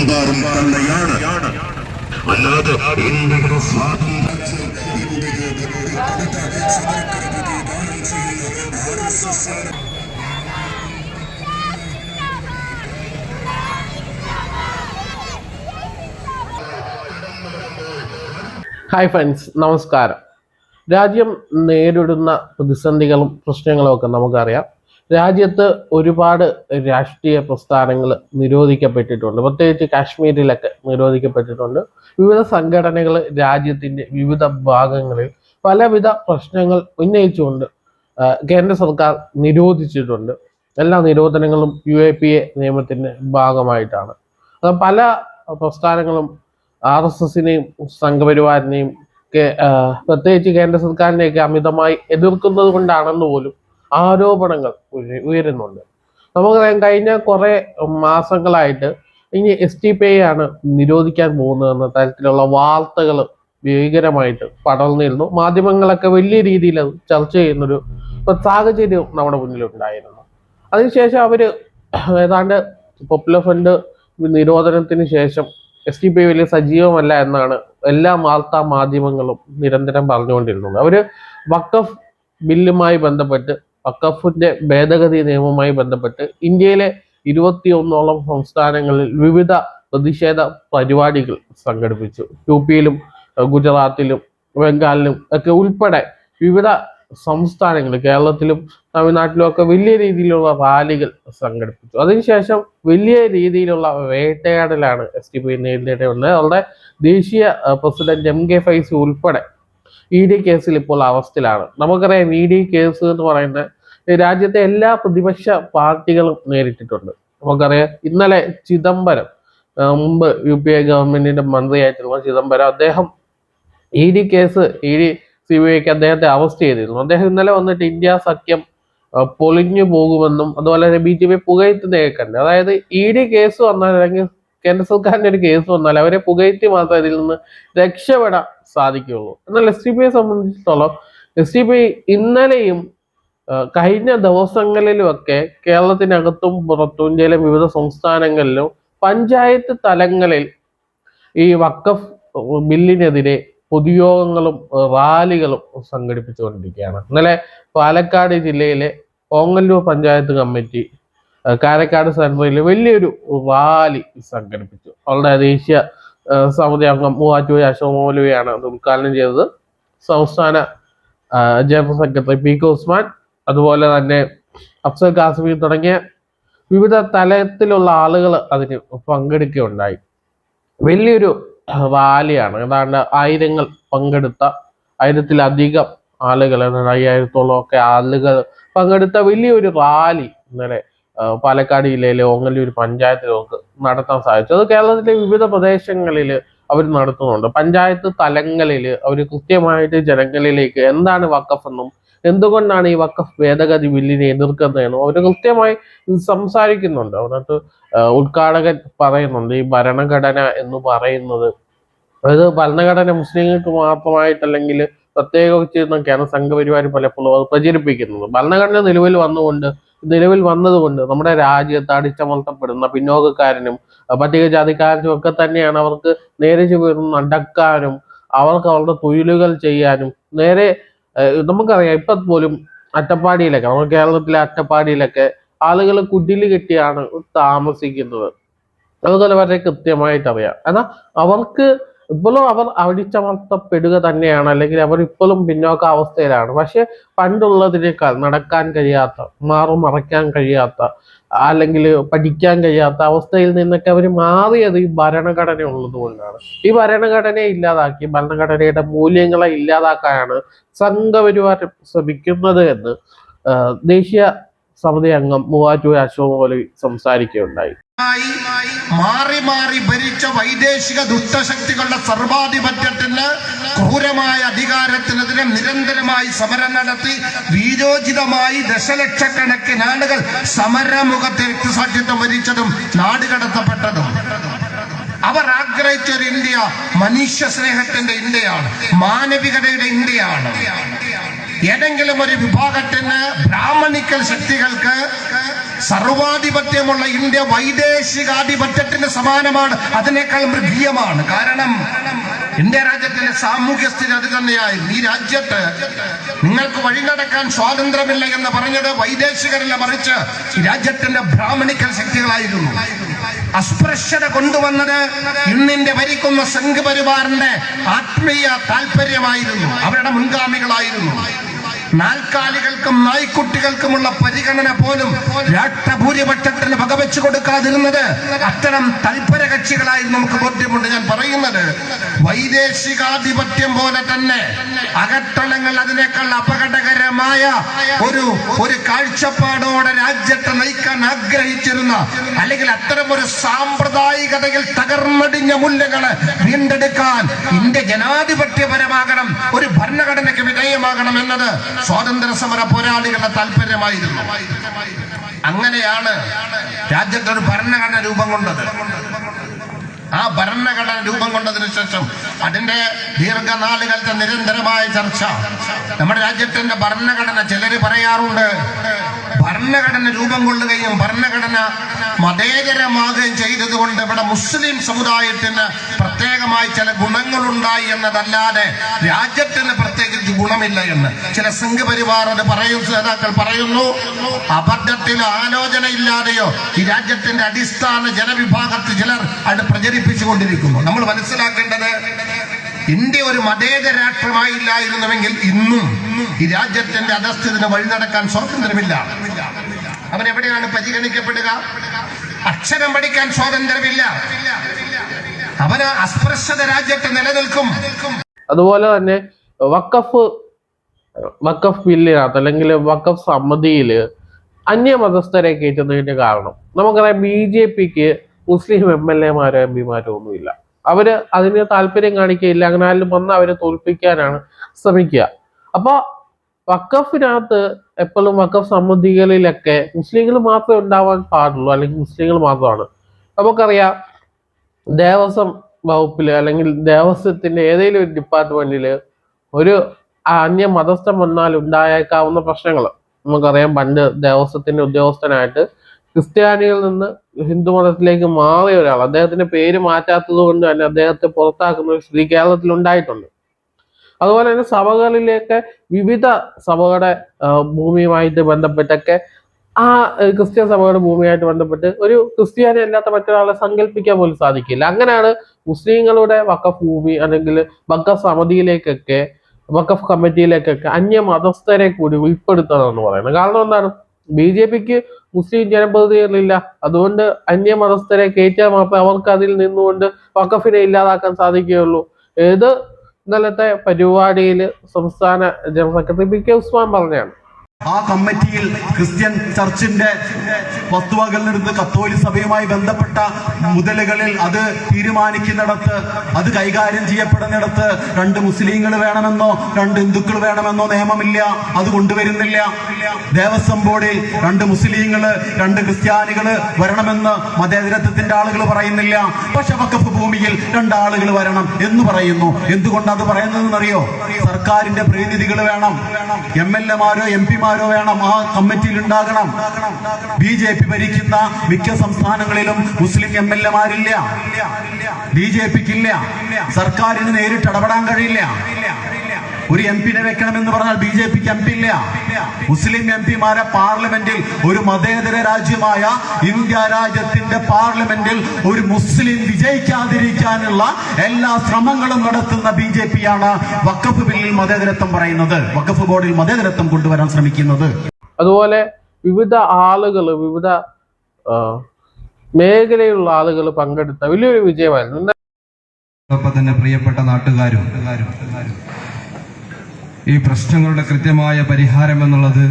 അഹങ്കാരം തന്നെയാണ്. അല്ലാതെ ഇന്ത്യയുടെ സ്വാതന്ത്ര്യം ഹായ് ഫ്രണ്ട്സ് നമസ്കാരം. രാജ്യം നേരിടുന്ന പ്രതിസന്ധികളും പ്രശ്നങ്ങളും ഒക്കെ നമുക്കറിയാം. രാജ്യത്ത് ഒരുപാട് രാഷ്ട്രീയ പ്രസ്ഥാനങ്ങൾ നിരോധിക്കപ്പെട്ടിട്ടുണ്ട്. പ്രത്യേകിച്ച് കാശ്മീരിലൊക്കെ നിരോധിക്കപ്പെട്ടിട്ടുണ്ട്. വിവിധ സംഘടനകൾ രാജ്യത്തിന്റെ വിവിധ ഭാഗങ്ങളിൽ പലവിധ പ്രശ്നങ്ങൾ ഉന്നയിച്ചുകൊണ്ട് കേന്ദ്ര സർക്കാർ നിരോധിച്ചിട്ടുണ്ട്. എല്ലാ നിരോധനങ്ങളും യു എ പി എ നിയമത്തിന്റെ ഭാഗമായിട്ടാണ് പല പ്രസ്ഥാനങ്ങളും ആർ എസ് എസിനെയും സംഘപരിവാറിനെയും പ്രത്യേകിച്ച് കേന്ദ്ര സർക്കാരിനെയൊക്കെ അമിതമായി എതിർക്കുന്നത് കൊണ്ടാണെന്ന് പോലും ആരോപണങ്ങൾ ഉയരുന്നുണ്ട്. നമുക്കറിയാം കഴിഞ്ഞ കുറെ മാസങ്ങളായിട്ട് ഇനി എസ് ടി പി ആണ് നിരോധിക്കാൻ പോകുന്നതെന്ന തരത്തിലുള്ള വാർത്തകൾ ഭീകരമായിട്ട് പടർന്നിരുന്നു മാധ്യമങ്ങളൊക്കെ വലിയ രീതിയിൽ അത് ചർച്ച ചെയ്യുന്നൊരു സാഹചര്യം നമ്മുടെ മുന്നിലുണ്ടായിരുന്നു. അതിനുശേഷം അവർ ഏതാണ്ട് പോപ്പുലർ ഫ്രണ്ട് നിരോധനത്തിന് ശേഷം എസ് ടി പി വലിയ സജീവമല്ല എന്നാണ് എല്ലാ വാർത്താ മാധ്യമങ്ങളും നിരന്തരം പറഞ്ഞുകൊണ്ടിരുന്നത്. അവർ വക്കഫ് ബില്ലുമായി ബന്ധപ്പെട്ട് വക്കഫിന്റെ ഭേദഗതി നിയമവുമായി ബന്ധപ്പെട്ട് ഇന്ത്യയിലെ ഇരുപത്തിയൊന്നോളം സംസ്ഥാനങ്ങളിൽ വിവിധ പ്രതിഷേധ പരിപാടികൾ സംഘടിപ്പിച്ചു. യു പിയിലും ഗുജറാത്തിലും ബംഗാളിലും ഒക്കെ ഉൾപ്പെടെ വിവിധ സംസ്ഥാനങ്ങൾ കേരളത്തിലും തമിഴ്നാട്ടിലും ഒക്കെ വലിയ രീതിയിലുള്ള റാലികൾ സംഘടിപ്പിച്ചു. അതിനുശേഷം വലിയ രീതിയിലുള്ള വേട്ടയാടലാണ് എസ് ടി പി നേരിടേണ്ടത് അവരുടെ ദേശീയ പ്രസിഡന്റ് എം കെ ഫൈസി ഉൾപ്പെടെ ഇ ഡി കേസിൽ ഇപ്പോൾ അവസ്ഥയിലാണ്. നമുക്കറിയാം ഇ ഡി കേസ് എന്ന് പറയുന്ന രാജ്യത്തെ എല്ലാ പ്രതിപക്ഷ പാർട്ടികളും നേരിട്ടിട്ടുണ്ട്. നമുക്കറിയാം ഇന്നലെ ചിദംബരം മുമ്പ് യു പി എ ഗവൺമെന്റിന്റെ മന്ത്രിയായിട്ടുള്ള ചിദംബരം അദ്ദേഹം E D case E D C B ഐക്ക് അദ്ദേഹത്തെ അറസ്റ്റ് ചെയ്തിരുന്നു. അദ്ദേഹം ഇന്നലെ വന്നിട്ട് ഇന്ത്യ സഖ്യം പൊളിഞ്ഞു പോകുമെന്നും അതുപോലെ തന്നെ ബി ജെ പി പുകയറ്റുന്നതൊക്കെ കണ്ട്. അതായത് ഇ ഡി കേസ് വന്നാൽ അല്ലെങ്കിൽ കേന്ദ്ര സർക്കാരിന്റെ ഒരു കേസ് വന്നാൽ അവരെ പുകയറ്റി മാത്രം ഇതിൽ നിന്ന് രക്ഷപ്പെടാൻ സാധിക്കുകയുള്ളൂ. എന്നാൽ എസ് ഡി പി ഐ സംബന്ധിച്ചിടത്തോളം എസ് ഡി പി ഇന്നലെയും കഴിഞ്ഞ ദിവസങ്ങളിലുമൊക്കെ കേരളത്തിനകത്തും പുറത്തും ചില വിവിധ സംസ്ഥാനങ്ങളിലും പഞ്ചായത്ത് തലങ്ങളിൽ ഈ വക്കഫ് ബില്ലിനെതിരെ പൊതുയോഗങ്ങളും റാലികളും സംഘടിപ്പിച്ചുകൊണ്ടിരിക്കുകയാണ്. ഇന്നലെ പാലക്കാട് ജില്ലയിലെ ഓങ്ങല്ലൂർ പഞ്ചായത്ത് കമ്മിറ്റി കാരക്കാട് സെൻട്രലിൽ വലിയൊരു റാലി സംഘടിപ്പിച്ചു. അവരുടെ ദേശീയ സമിതി അംഗം മൂവാറ്റുപുഴ അശോക് അത് ഉദ്ഘാടനം ചെയ്തത്. സംസ്ഥാന general secretary P K Usman അതുപോലെ തന്നെ അഫ്സൽ കാസിമി തുടങ്ങിയ വിവിധ തലത്തിലുള്ള ആളുകൾ അതിന് പങ്കെടുക്കുകയുണ്ടായി. വലിയൊരു റാലിയാണ്. ഏതാണ്ട് ആയിരങ്ങൾ പങ്കെടുത്ത ആയിരത്തിലധികം ആളുകൾ അയ്യായിരത്തോളം ഒക്കെ ആളുകൾ പങ്കെടുത്ത വലിയൊരു റാലി ഇന്നലെ പാലക്കാട് ജില്ലയിലെ ഓങ്ങല്ലൂർ പഞ്ചായത്തിൽ നമുക്ക് നടത്താൻ സാധിച്ചു. അത് കേരളത്തിലെ വിവിധ പ്രദേശങ്ങളിൽ അവർ നടത്തുന്നുണ്ട്. പഞ്ചായത്ത് തലങ്ങളിൽ അവർ കൃത്യമായിട്ട് ജനങ്ങളിലേക്ക് എന്താണ് വക്കഫ് എന്നും എന്തുകൊണ്ടാണ് ഈ വക്കഫ് ഭേദഗതി ബില്ലിനെ എതിർക്കുന്നതെന്നും അവർ കൃത്യമായി സംസാരിക്കുന്നുണ്ട്. അതിനകത്ത് ഉദ്ഘാടകൻ പറയുന്നുണ്ട് ഈ ഭരണഘടന എന്ന് പറയുന്നത്. അതായത് ഭരണഘടന മുസ്ലിങ്ങൾക്ക് മാത്രമായിട്ടല്ലെങ്കിൽ പ്രത്യേകിച്ച് എന്നൊക്കെയാണ് സംഘപരിവാർ പലപ്പോഴും അത് പ്രചരിപ്പിക്കുന്നത്. ഭരണഘടന നിലവിൽ വന്നുകൊണ്ട് നിലവിൽ വന്നതുകൊണ്ട് നമ്മുടെ രാജ്യത്ത് അടിച്ചമർത്തപ്പെടുന്ന പിന്നോക്കക്കാരനും പട്ടികജാതിക്കാരനും ഒക്കെ തന്നെയാണ് അവർക്ക് നേരെ ചുവരും നടക്കാനും അവർക്ക് അവരുടെ തൊഴിലുകൾ ചെയ്യാനും നേരെ നമുക്കറിയാം ഇപ്പൊ പോലും അട്ടപ്പാടിയിലൊക്കെ നമ്മുടെ കേരളത്തിലെ അട്ടപ്പാടിയിലൊക്കെ ആളുകൾ കുടിൽ കെട്ടിയാണ് താമസിക്കുന്നത്. അതുപോലെ വളരെ കൃത്യമായിട്ട് അറിയാം എന്നാൽ അവർക്ക് ഇപ്പോഴും അവർ അടിച്ചമർത്തപ്പെടുക തന്നെയാണ്. അല്ലെങ്കിൽ അവർ ഇപ്പോഴും പിന്നോക്ക അവസ്ഥയിലാണ്. പക്ഷെ പണ്ടുള്ളതിനേക്കാൾ നടക്കാൻ കഴിയാത്ത മാറും മറയ്ക്കാൻ കഴിയാത്ത അല്ലെങ്കിൽ പഠിക്കാൻ കഴിയാത്ത അവസ്ഥയിൽ നിന്നൊക്കെ അവർ മാറിയത് ഈ ഭരണഘടന ഉള്ളത് കൊണ്ടാണ്. ഈ ഭരണഘടനയെ ഇല്ലാതാക്കി ഭരണഘടനയുടെ മൂല്യങ്ങളെ ഇല്ലാതാക്കാനാണ് സംഘപരിവാർ ശ്രമിക്കുന്നത് എന്ന് ദേശീയ സമിതി അംഗം മൂവാറ്റൂർ അശോക് പോലെ സംസാരിക്കുകയുണ്ടായി. മാറി മാറി ഭരിച്ച വൈദേശിക ദുഷ്ടശക്തികളുടെ സർവാധിപത്യത്തിന് ക്രൂരമായ അധികാരത്തിനെതിരെ നിരന്തരമായി സമരം നടത്തി വീരോചിതമായി ദശലക്ഷക്കണക്കിന് ആളുകൾ സമരമുഖത്ത് രക്തസാക്ഷിത്വം വരിച്ചതും നാടുകടത്തപ്പെട്ടതും അവർ ആഗ്രഹിച്ച ഒരു ഇന്ത്യ മനുഷ്യ സ്നേഹത്തിന്റെ ഇന്ത്യയാണ് മാനവികതയുടെ ഇന്ത്യയാണ്. ഏതെങ്കിലും ഒരു വിഭാഗത്തിന് ബ്രാഹ്മണിക്കൽ ശക്തികൾക്ക് സർവാധിപത്യമുള്ള ഇന്ത്യ വൈദേശികാധിപത്യത്തിന് സമാനമാണ്. അതിനേക്കാൾ മൃഗീയമാണ്. കാരണം ഇന്ത്യ രാജ്യത്തിന്റെ സാമൂഹ്യ സ്ഥിതി അത് തന്നെയായിരുന്നു. ഈ രാജ്യത്ത് നിങ്ങൾക്ക് വഴി നടക്കാൻ സ്വാതന്ത്ര്യമില്ല എന്ന് പറഞ്ഞത് വൈദേശികരല്ല മറിച്ച് രാജ്യത്തിന്റെ ബ്രാഹ്മണിക്കൽ ശക്തികളായിരുന്നു. അസ്പൃശ്യത കൊണ്ടുവന്നത് ഇന്നിന്റെ ഭരിക്കുന്ന സംഘപരിവാറിന്റെ ആത്മീയ താല്പര്യമായിരുന്നു അവരുടെ മുൻഗാമികളായിരുന്നു. നാൽക്കാലികൾക്കും നായ്ക്കുട്ടികൾക്കുമുള്ള പരിഗണന പോലും രാഷ്ട്രഭൂരിപക്ഷത്തിന് വകവെച്ചു കൊടുക്കാതിരുന്നത് അത്തരം തൽപര കക്ഷികളായി നമുക്ക് ബോധ്യമുണ്ട്. ഞാൻ പറയുന്നത് വൈദേശികാധിപത്യം പോലെ തന്നെ അകത്തളങ്ങൾ അതിനേക്കാൾ അപകടകരമായ ഒരു ഒരു കാഴ്ചപ്പാടോടെ രാജ്യത്തെ നയിക്കാൻ ആഗ്രഹിച്ചിരുന്ന അല്ലെങ്കിൽ അത്തരം ഒരു സാമ്പ്രദായികതയിൽ തകർന്നടിഞ്ഞ മൂല്യങ്ങൾ വീണ്ടെടുക്കാൻ ഇന്ത്യ ജനാധിപത്യപരമാകണം ഒരു ഭരണഘടനയ്ക്ക് വിധേയമാകണം എന്നത് സ്വാതന്ത്ര്യ സമര പോരാളികളുടെ താല്പര്യമായിരുന്നു. അങ്ങനെയാണ് രാജ്യത്ത് ഒരു ഭരണഘടന രൂപം കൊണ്ടത്. ആ ഭരണഘടന രൂപം കൊണ്ടതിനു ശേഷം അതിന്റെ ദീർഘനാളുകളുടെ നിരന്തരമായ ചർച്ച. നമ്മുടെ രാജ്യത്തിന്റെ ഭരണഘടന ചിലര് പറയാറുണ്ട്. ഭരണഘടന രൂപം കൊള്ളുകയും ഭരണഘടന മതേതരമാകുകയും ചെയ്തതുകൊണ്ട് ഇവിടെ മുസ്ലിം സമുദായത്തിന് പ്രത്യേകമായി ചില ഗുണങ്ങളുണ്ടായി എന്നതല്ലാതെ രാജ്യത്തിന് പ്രത്യേകിച്ച് ഗുണമില്ല എന്ന്. ചില സംഘപരിവാർ അത് പറയുന്ന നേതാക്കൾ പറയുന്നു അബദ്ധത്തിലോ ആലോചനയില്ലാതെയോ ഈ രാജ്യത്തിന്റെ അടിസ്ഥാന ജനവിഭാഗത്തിൽ ചിലർ അത് പ്രചരിപ്പിച്ചുകൊണ്ടിരിക്കുന്നു. നമ്മൾ മനസ്സിലാക്കേണ്ടത് ഇന്ത്യ ഒരു മതേതര രാഷ്ട്രമായില്ലായിരുന്നുവെങ്കിൽ ഇന്നും ഈ രാജ്യത്തിന്റെ അധസ്ഥിതിന് വഴി നടക്കാൻ സ്വാതന്ത്ര്യമില്ല. അവൻ എവിടെയാണ് പരിഗണിക്കപ്പെടുക? അക്ഷരം പഠിക്കാൻ സ്വാതന്ത്ര്യമില്ല. അവന് അസ്പൃശ്യത രാജ്യത്ത് നിലനിൽക്കും. അതുപോലെ തന്നെ വക്കഫ് വക്കഫ് ബില്ലിനകത്ത് അല്ലെങ്കിൽ വക്കഫ് സമിതിയിൽ അന്യമതസ്ഥരെ കയറ്റുന്നതിന്റെ കാരണം. നമുക്കറിയാം ബി ജെ പിക്ക് മുസ്ലിം എം എൽ എമാരോ എം പിമാരോ ഒന്നുമില്ല. അവർ അതിന് താല്പര്യം കാണിക്കുകയില്ല. അങ്ങനെ ആരും വന്ന് അവരെ തോൽപ്പിക്കാനാണ് ശ്രമിക്കുക. അപ്പൊ വക്കഫിനകത്ത് എപ്പോഴും വക്കഫ് സമിതികളിലൊക്കെ മുസ്ലിങ്ങൾ മാത്രമേ ഉണ്ടാവാൻ പാടുള്ളൂ. അല്ലെങ്കിൽ മുസ്ലിങ്ങൾ മാത്രമാണ്. നമുക്കറിയാം ദേവസ്വം വകുപ്പിൽ അല്ലെങ്കിൽ ദേവസ്വത്തിന്റെ ഏതെങ്കിലും ഒരു ഡിപ്പാർട്ട്മെന്റിൽ ഒരു അന്യ മതസ്ഥം വന്നാൽ ഉണ്ടായേക്കാവുന്ന പ്രശ്നങ്ങൾ. നമുക്കറിയാം പണ്ട് ദേവസ്വത്തിന്റെ ഉദ്യോഗസ്ഥനായിട്ട് ക്രിസ്ത്യാനികളിൽ നിന്ന് ഹിന്ദു മതത്തിലേക്ക് മാറിയ ഒരാൾ. അദ്ദേഹത്തിന്റെ പേര് മാറ്റാത്തത് കൊണ്ട് തന്നെ അദ്ദേഹത്തെ പുറത്താക്കുന്ന ഒരു സ്ഥിതി കേരളത്തിൽ ഉണ്ടായിട്ടുണ്ട്. അതുപോലെ തന്നെ സഭകളിലേക്ക് വിവിധ സഭകളുടെ ഭൂമിയുമായിട്ട് ബന്ധപ്പെട്ടൊക്കെ ആ ക്രിസ്ത്യൻ സഭയുടെ ഭൂമിയായിട്ട് ബന്ധപ്പെട്ട് ഒരു ക്രിസ്ത്യാനി അല്ലാത്ത മറ്റൊരാളെ സങ്കല്പിക്കാൻ പോലും സാധിക്കില്ല. അങ്ങനെയാണ് മുസ്ലിങ്ങളുടെ വക്കഫ് ഭൂമി അല്ലെങ്കിൽ വക്കഫ് സമിതിയിലേക്കൊക്കെ വക്കഫ് കമ്മിറ്റിയിലേക്കൊക്കെ അന്യ മതസ്ഥരെ കൂടി ഉൾപ്പെടുത്തണം എന്ന് പറയുന്നത്. കാരണം എന്താണ്? ബി ജെ പിക്ക് മുസ്ലിം ജനപ്രതിനിധികളില്ല അതുകൊണ്ട് അന്യ മതസ്ഥരെ കയറ്റാൻ മാത്രമേ അവർക്ക് അതിൽ നിന്നുകൊണ്ട് വക്കഫിനെ ഇല്ലാതാക്കാൻ സാധിക്കുകയുള്ളൂ. ഏത് ഇന്നലത്തെ പരിപാടിയിൽ സംസ്ഥാന general secretary P K Usman പറഞ്ഞാണ്. ആ കമ്മിറ്റിയിൽ ക്രിസ്ത്യൻ ചർച്ചിന്റെ വസ്തുവകളിൽ നിന്ന് കത്തോലി സഭയുമായി ബന്ധപ്പെട്ട മുതലുകളിൽ അത് തീരുമാനിക്കുന്നിടത്ത് അത് കൈകാര്യം ചെയ്യപ്പെടുന്നിടത്ത് രണ്ട് മുസ്ലിങ്ങൾ വേണമെന്നോ രണ്ട് ഹിന്ദുക്കൾ വേണമെന്നോ നിയമമില്ല. അത് കൊണ്ടുവരുന്നില്ല. ദേവസ്വം ബോർഡിൽ രണ്ട് മുസ്ലിങ്ങൾ രണ്ട് ക്രിസ്ത്യാനികൾ വരണമെന്ന് മതേതരത്വത്തിന്റെ ആളുകൾ പറയുന്നില്ല. പക്ഷെ വക്കഫ് ഭൂമിയിൽ രണ്ടാളുകൾ വരണം എന്ന് പറയുന്നു. എന്തുകൊണ്ട് അത് പറയുന്നതെന്നറിയോ? സർക്കാരിന്റെ പ്രതിനിധികൾ വേണം. എം എൽ എമാരോ എം പിമാരോ വേണം ആ കമ്മിറ്റിയിൽ ഉണ്ടാകണം. ബി ജെ പി ഭരിക്കുന്ന മിക്ക സംസ്ഥാനങ്ങളിലും മുസ്ലിം എം എൽ എമാരില്ല ബി ജെ പിക്കില്ല. സർക്കാരിന് നേരിട്ട് ഇടപെടാൻ കഴിയില്ല. ഒരു എം പിനെ വെക്കണമെന്ന് പറഞ്ഞാൽ ബി ജെ പിക്ക് എം പി ഇല്ല. മുസ്ലിം എം പിമാരെ പാർലമെന്റിൽ ഒരു മതേതര രാജ്യമായ ഇന്ത്യ രാജ്യത്തിന്റെ പാർലമെന്റിൽ ഒരു മുസ്ലിം വിജയിക്കാതിരിക്കാനുള്ള എല്ലാ ശ്രമങ്ങളും നടത്തുന്ന ബി ജെ പി ആണ് വക്കഫ് ബില്ലിൽ മതേതരത്വം പറയുന്നത്. വക്കഫ് ബോർഡിൽ മതേതരത്വം കൊണ്ടുവരാൻ ശ്രമിക്കുന്നത്. അതുപോലെ വിവിധ ആളുകൾ വിവിധ മേഖലയിലുള്ള ആളുകൾ പങ്കെടുത്ത വലിയൊരു വിജയമായിരുന്നു. തന്നെ പ്രിയപ്പെട്ട നാട്ടുകാരും ഈ പ്രശ്നങ്ങളുടെ കൃത്യമായ പരിഹാരം എന്നുള്ളത്?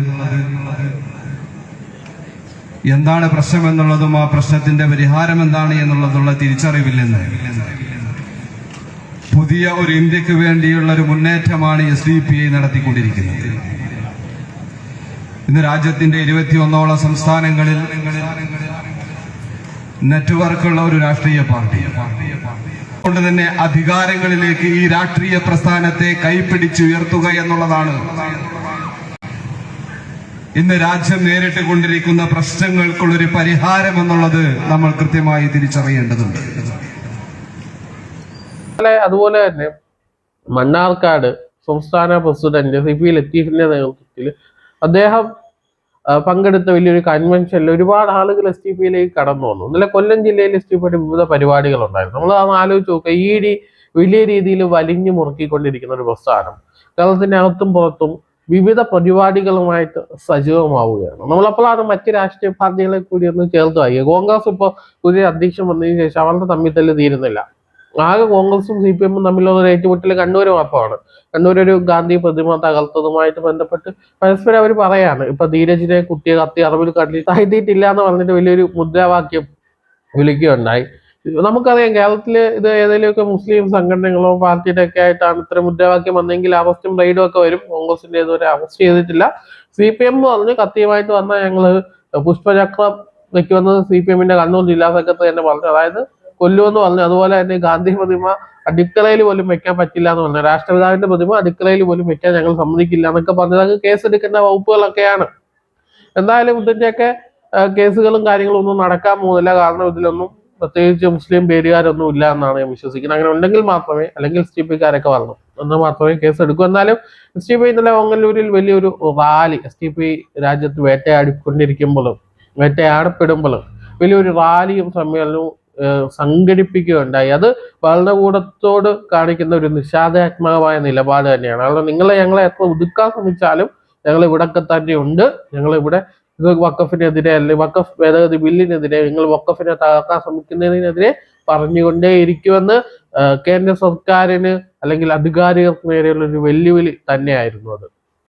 എന്താണ് പ്രശ്നം എന്നുള്ളതും ആ പ്രശ്നത്തിന്റെ പരിഹാരം എന്താണ് എന്നുള്ളതുള്ള തിരിച്ചറിവില്ലെന്ന്. പുതിയ ഒരു ഇന്ത്യയ്ക്ക് വേണ്ടിയുള്ള ഒരു മുന്നേറ്റമാണ് എസ് ഡി പി ഐ നടത്തിക്കൊണ്ടിരിക്കുന്നത്. ഇന്ന് രാജ്യത്തിന്റെ ഇരുപത്തിയൊന്നോളം സംസ്ഥാനങ്ങളിൽ നെറ്റ്വർക്കുള്ള ഒരു രാഷ്ട്രീയ പാർട്ടി. കൊണ്ട് തന്നെ അധികാരങ്ങളിലേക്ക് ഈ രാഷ്ട്രീയ പ്രസ്ഥാനത്തെ കൈപ്പിടിച്ചുയർത്തുക എന്നുള്ളതാണ്. ഇന്ന് രാജ്യം നേരിട്ട് കൊണ്ടിരിക്കുന്ന പ്രശ്നങ്ങൾക്കുള്ളൊരു പരിഹാരം എന്നുള്ളത് നമ്മൾ കൃത്യമായി തിരിച്ചറിയേണ്ടതുണ്ട്. അതുപോലെ തന്നെ മണ്ണാർക്കാട് സംസ്ഥാന പ്രസിഡന്റ് സി പി ലത്തീഫിന്റെ നേതൃത്വത്തിൽ അദ്ദേഹം പങ്കെടുത്ത വലിയൊരു കൺവെൻഷനിൽ ഒരുപാട് ആളുകൾ എസ് ടി പിയിലേക്ക് കടന്നു വന്നു. ഇന്നലെ കൊല്ലം ജില്ലയിൽ എസ് ടി പിയുടെ വിവിധ പരിപാടികൾ ഉണ്ടായിരുന്നു. നമ്മൾ അതൊന്ന് ആലോചിച്ച് നോക്കുക ഇ ഡി വലിയ രീതിയിൽ വലിഞ്ഞു മുറുക്കിക്കൊണ്ടിരിക്കുന്ന ഒരു പ്രസ്ഥാനം കേരളത്തിന്റെ അകത്തും പുറത്തും വിവിധ പരിപാടികളുമായിട്ട് സജീവമാവുകയാണ്. നമ്മളപ്പോഴാണ് മറ്റു രാഷ്ട്രീയ പാർട്ടികളെ കൂടി ഒന്ന് ചേർത്ത് വായിക്കുക. കോൺഗ്രസ് ഇപ്പോൾ പുതിയ അധ്യക്ഷൻ വന്നതിന് ശേഷം അവരുടെ തമ്മിൽ തന്നെ തീരുന്നില്ല. ആകെ കോൺഗ്രസും സി പി എമ്മും തമ്മിലുള്ള ഏറ്റുമുട്ടൽ കണ്ണൂർ മാത്രമാണ്. കണ്ണൂർ ഒരു ഗാന്ധി പ്രതിമ തകർത്തതുമായിട്ട് ബന്ധപ്പെട്ട് പരസ്പരം അവർ പറയാണ്. ഇപ്പൊ ധീരജിനെ കുത്തിയ കത്തി അറിവിൽ കണ്ടി താഴ്ത്തിയിട്ടില്ല എന്ന് പറഞ്ഞിട്ട് വലിയൊരു മുദ്രാവാക്യം വിളിക്കുകയുണ്ടായി. നമുക്കറിയാം കേരളത്തിൽ ഇത് ഏതെങ്കിലുമൊക്കെ മുസ്ലിം സംഘടനകളോ പാർട്ടിയുടെ ഒക്കെ ആയിട്ടാണ് ഇത്തരം മുദ്രാവാക്യം വന്നെങ്കിൽ അറസ്റ്റും റെയ്ഡും ഒക്കെ വരും. കോൺഗ്രസിന്റെ ഇതുവരെ അറസ്റ്റ് ചെയ്തിട്ടില്ല. സി പി എം പറഞ്ഞ് കത്തിയുമായിട്ട് വന്നാൽ ഞങ്ങൾ പുഷ്പചക്രം വെക്കുമെന്ന് സി പി എമ്മിന്റെ കണ്ണൂർ ജില്ലാ സെക്രട്ടറി തന്നെ പറഞ്ഞു. അതായത് കൊല്ലുമെന്ന് പറഞ്ഞു. അതുപോലെ തന്നെ ഗാന്ധി പ്രതിമ അടുക്കളയിൽ പോലും വെക്കാൻ പറ്റില്ല എന്ന് പറഞ്ഞു. രാഷ്ട്രപിതാവിന്റെ പ്രതിമ അടുക്കളയിൽ പോലും വെക്കാൻ ഞങ്ങൾ സമ്മതിക്കില്ല എന്നൊക്കെ പറഞ്ഞത് അങ്ങ് കേസെടുക്കുന്ന വകുപ്പുകളൊക്കെയാണ്. എന്തായാലും ഇതിന്റെയൊക്കെ കേസുകളും കാര്യങ്ങളും ഒന്നും നടക്കാൻ പോകുന്നില്ല. കാരണം ഇതിലൊന്നും പ്രത്യേകിച്ച് മുസ്ലിം പേരുകാരൊന്നും ഇല്ല എന്നാണ് ഞാൻ വിശ്വസിക്കുന്നത്. അങ്ങനെ ഉണ്ടെങ്കിൽ മാത്രമേ അല്ലെങ്കിൽ എസ് ടി പിക്കാരൊക്കെ വരണം. എന്നാൽ മാത്രമേ കേസ് എടുക്കൂ എന്നാലും എസ് ടി പി ഇന്നലെ ഓങ്ങല്ലൂരിൽ വലിയൊരു റാലി എസ് ടി പി രാജ്യത്ത് വേട്ടയാടിക്കൊണ്ടിരിക്കുമ്പോഴും വേട്ടയാടപ്പെടുമ്പോഴും വലിയൊരു റാലിയും സമ്മേളനവും സംഘടിപ്പിക്കുകയുണ്ടായി. അത് ഭരണകൂടത്തോട് കാണിക്കുന്ന ഒരു നിഷാദാത്മകമായ നിലപാട് തന്നെയാണ്. അതുകൊണ്ട് നിങ്ങളെ ഞങ്ങളെ എത്ര ഒതുക്കാൻ ശ്രമിച്ചാലും ഞങ്ങൾ ഇവിടൊക്കെ തന്നെയുണ്ട്. ഞങ്ങൾ ഇവിടെ ഇത് വക്കഫിനെതിരെ അല്ലെങ്കിൽ വക്കഫ് ഭേദഗതി ബില്ലിനെതിരെ നിങ്ങൾ വക്കഫിനെ തകർക്കാൻ ശ്രമിക്കുന്നതിനെതിരെ പറഞ്ഞുകൊണ്ടേയിരിക്കുമെന്ന് കേന്ദ്ര സർക്കാരിന് അല്ലെങ്കിൽ അധികാരികൾക്ക് നേരെയുള്ള ഒരു വെല്ലുവിളി തന്നെയായിരുന്നു അത്.